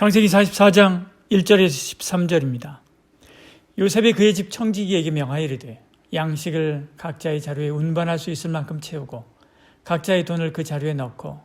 창세기 44장 1절에서 13절입니다. 요셉이 그의 집 청지기에게 명하여 이르되 양식을 각자의 자루에 운반할 수 있을 만큼 채우고 각자의 돈을 그 자루에 넣고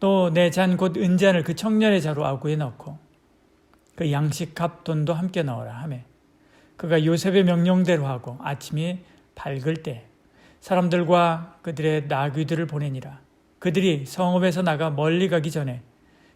또 내 잔 곧 은잔을 그 청년의 자루 아구에 넣고 그 양식 값 돈도 함께 넣어라 하매 그가 요셉의 명령대로 하고 아침이 밝을 때 사람들과 그들의 나귀들을 보내니라 그들이 성읍에서 나가 멀리 가기 전에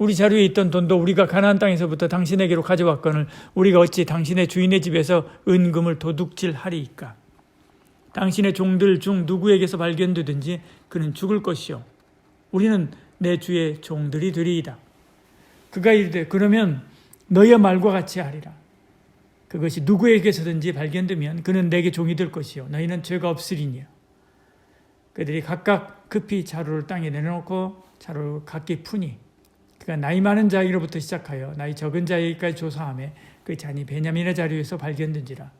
우리 자루에 있던 돈도 우리가 가나안 땅에서부터 당신에게로 가져왔거늘 우리가 어찌 당신의 주인의 집에서 은금을 도둑질하리이까? 당신의 종들 중 누구에게서 발견되든지 그는 죽을 것이요. 우리는 내 주의 종들이 되리이다. 그가 이르되 그러면 너희의 말과 같이 하리라. 그것이 누구에게서든지 발견되면 그는 내게 종이 될 것이요. 너희는 죄가 없으리니요 그들이 각각 급히 자루를 땅에 내놓고 자루를 각기 푸니 그가 나이 많은 자에게로부터 시작하여 나이 적은 자에게까지 조사함에 그 잔이 베냐민의 자리에서 발견된지라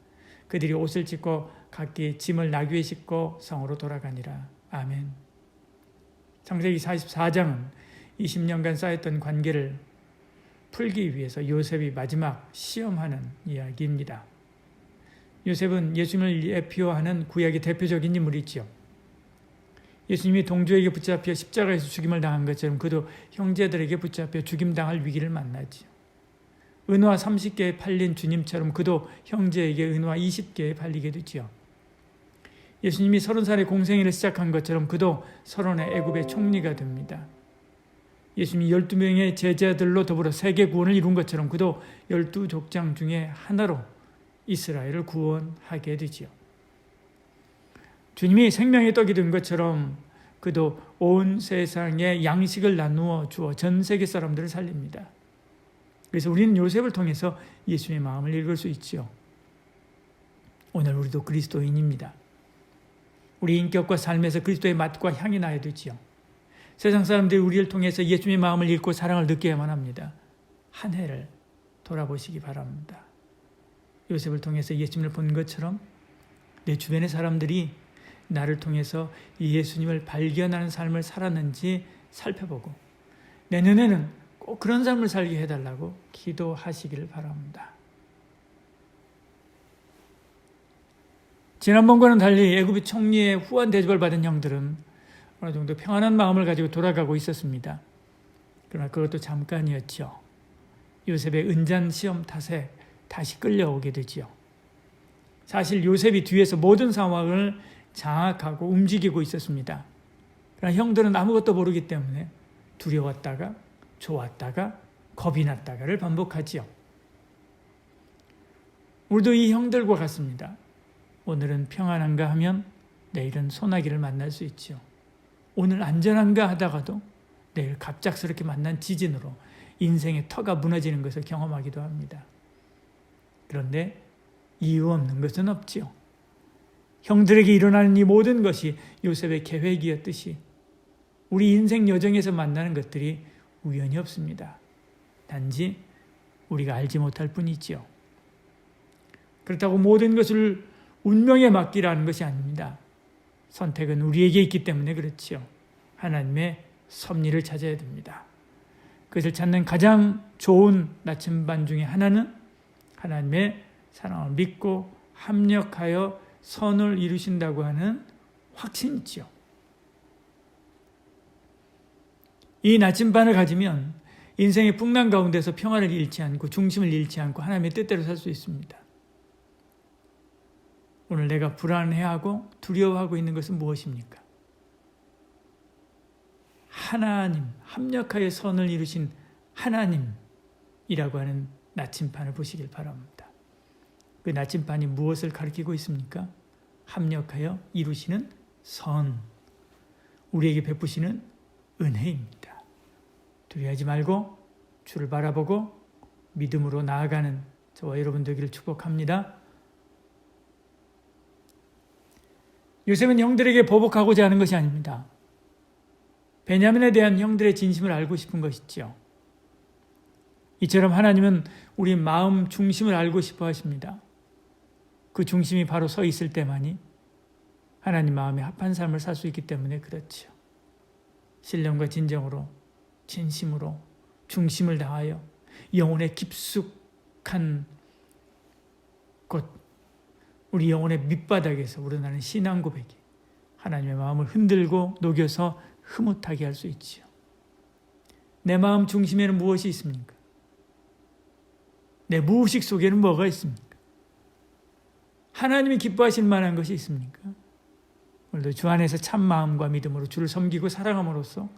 그들이 옷을 찢고 각기 짐을 나귀에 싣고 성으로 돌아가니라 아멘 창세기 44장은 20년간 쌓였던 관계를 풀기 위해서 요셉이 마지막 시험하는 이야기입니다. 요셉은 예수님을 예표하는 구약의 대표적인 인물이지요. 예수님이 동조에게 붙잡혀 십자가에서 죽임을 당한 것처럼 그도 형제들에게 붙잡혀 죽임당할 위기를 만나지요. 은화 30개에 팔린 주님처럼 그도 형제에게 은화 20개에 팔리게 되지요. 예수님이 30살에 공생애를 시작한 것처럼 그도 서론의 애굽의 총리가 됩니다. 예수님이 12명의 제자들로 더불어 세계 구원을 이룬 것처럼 그도 12족장 중에 하나로 이스라엘을 구원하게 되지요. 주님이 생명의 떡이 된 것처럼 그도 온 세상에 양식을 나누어 주어 전 세계 사람들을 살립니다. 그래서 우리는 요셉을 통해서 예수의 마음을 읽을 수 있지요. 오늘 우리도 그리스도인입니다. 우리 인격과 삶에서 그리스도의 맛과 향이 나야 되지요. 세상 사람들이 우리를 통해서 예수님의 마음을 읽고 사랑을 느껴야만 합니다. 한 해를 돌아보시기 바랍니다. 요셉을 통해서 예수님을 본 것처럼 내 주변의 사람들이 나를 통해서 예수님을 발견하는 삶을 살았는지 살펴보고 내년에는 꼭 그런 삶을 살게 해달라고 기도하시기를 바랍니다. 지난번과는 달리 애굽의 총리의 후한 대접을 받은 형들은 어느 정도 평안한 마음을 가지고 돌아가고 있었습니다. 그러나 그것도 잠깐이었죠. 요셉의 은잔 시험 탓에 다시 끌려오게 되지요. 사실 요셉이 뒤에서 모든 상황을 장악하고 움직이고 있었습니다. 그러나 형들은 아무것도 모르기 때문에 두려웠다가 좋았다가 겁이 났다가를 반복하지요. 우리도 이 형들과 같습니다. 오늘은 평안한가 하면 내일은 소나기를 만날 수 있지요. 오늘 안전한가 하다가도 내일 갑작스럽게 만난 지진으로 인생의 터가 무너지는 것을 경험하기도 합니다. 그런데 이유 없는 것은 없지요. 형들에게 일어나는 이 모든 것이 요셉의 계획이었듯이 우리 인생 여정에서 만나는 것들이 우연이 없습니다. 단지 우리가 알지 못할 뿐이지요. 그렇다고 모든 것을 운명에 맡기라는 것이 아닙니다. 선택은 우리에게 있기 때문에 그렇지요. 하나님의 섭리를 찾아야 됩니다. 그것을 찾는 가장 좋은 나침반 중에 하나는 하나님의 사랑을 믿고 합력하여 선을 이루신다고 하는 확신이지요. 이 나침반을 가지면 인생의 풍랑 가운데서 평안을 잃지 않고 중심을 잃지 않고 하나님의 뜻대로 살 수 있습니다. 오늘 내가 불안해하고 두려워하고 있는 것은 무엇입니까? 하나님, 합력하여 선을 이루신 하나님이라고 하는 나침판을 보시길 바랍니다. 그 나침판이 무엇을 가리키고 있습니까? 합력하여 이루시는 선, 우리에게 베푸시는 은혜입니다. 두려워하지 말고 주를 바라보고 믿음으로 나아가는 저와 여러분 되기를 축복합니다. 요셉은 형들에게 보복하고자 하는 것이 아닙니다. 베냐민에 대한 형들의 진심을 알고 싶은 것이지요. 이처럼 하나님은 우리 마음 중심을 알고 싶어 하십니다. 그 중심이 바로 서 있을 때만이 하나님 마음에 합한 삶을 살 수 있기 때문에 그렇지요. 신령과 진정으로 진심으로 중심을 다하여 영혼의 깊숙한 곳 우리 영혼의 밑바닥에서 우러나는 신앙 고백이 하나님의 마음을 흔들고 녹여서 흐뭇하게 할 수 있지요. 내 마음 중심에는 무엇이 있습니까? 내 무의식 속에는 뭐가 있습니까? 하나님이 기뻐하실 만한 것이 있습니까? 오늘도 주 안에서 참 마음과 믿음으로 주를 섬기고 사랑함으로써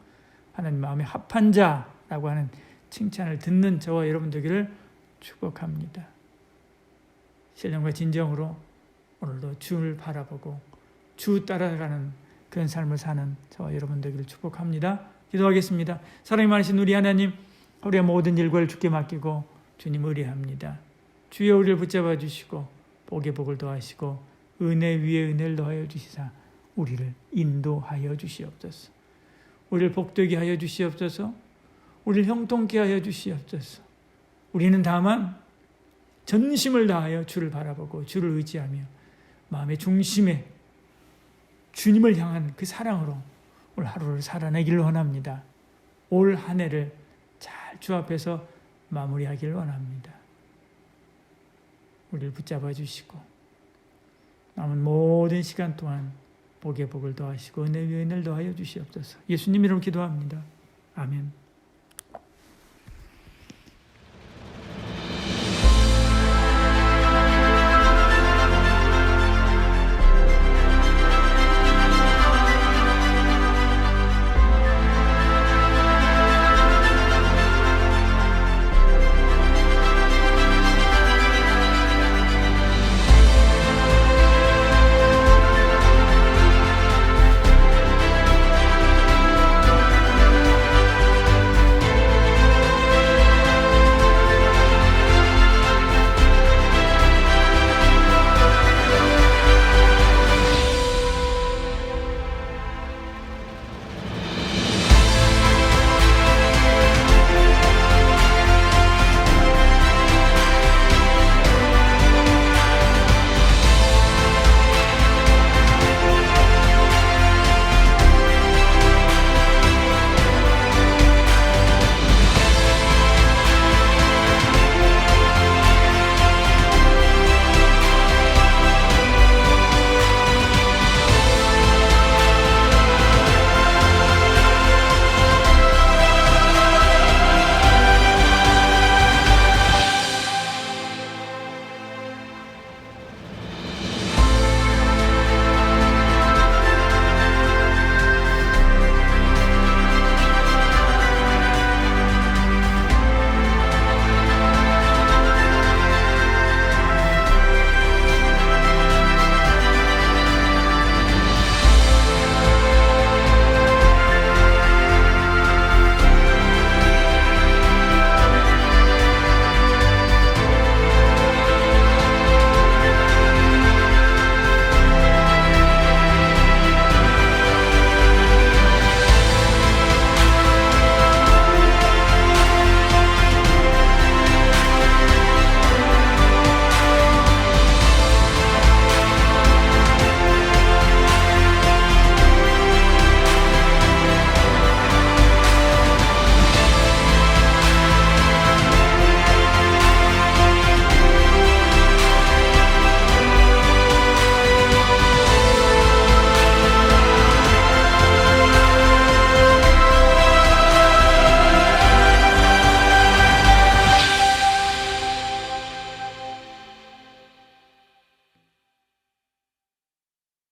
하나님 마음에 합한 자라고 하는 칭찬을 듣는 저와 여러분 되기를 축복합니다. 신령과 진정으로 오늘도 주를 바라보고 주 따라가는 그런 삶을 사는 저와 여러분 되기를 축복합니다. 기도하겠습니다. 사랑이 많으신 우리 하나님, 우리의 모든 일과를 주께 맡기고 주님 의뢰합니다. 주여 우리를 붙잡아 주시고 복의 복을 더하시고 은혜 위에 은혜를 더하여 주시사 우리를 인도하여 주시옵소서. 우리를 복되게 하여 주시옵소서. 우리를 형통케 하여 주시옵소서. 우리는 다만 전심을 다하여 주를 바라보고 주를 의지하며 마음의 중심에 주님을 향한 그 사랑으로 오늘 하루를 살아내기를 원합니다. 올 한 해를 잘 주 앞에서 마무리하기를 원합니다. 우리를 붙잡아 주시고 남은 모든 시간 동안 복의 복을 더하시고 은혜 위에 은혜를 더하여 주시옵소서. 예수님 이름 기도합니다. 아멘.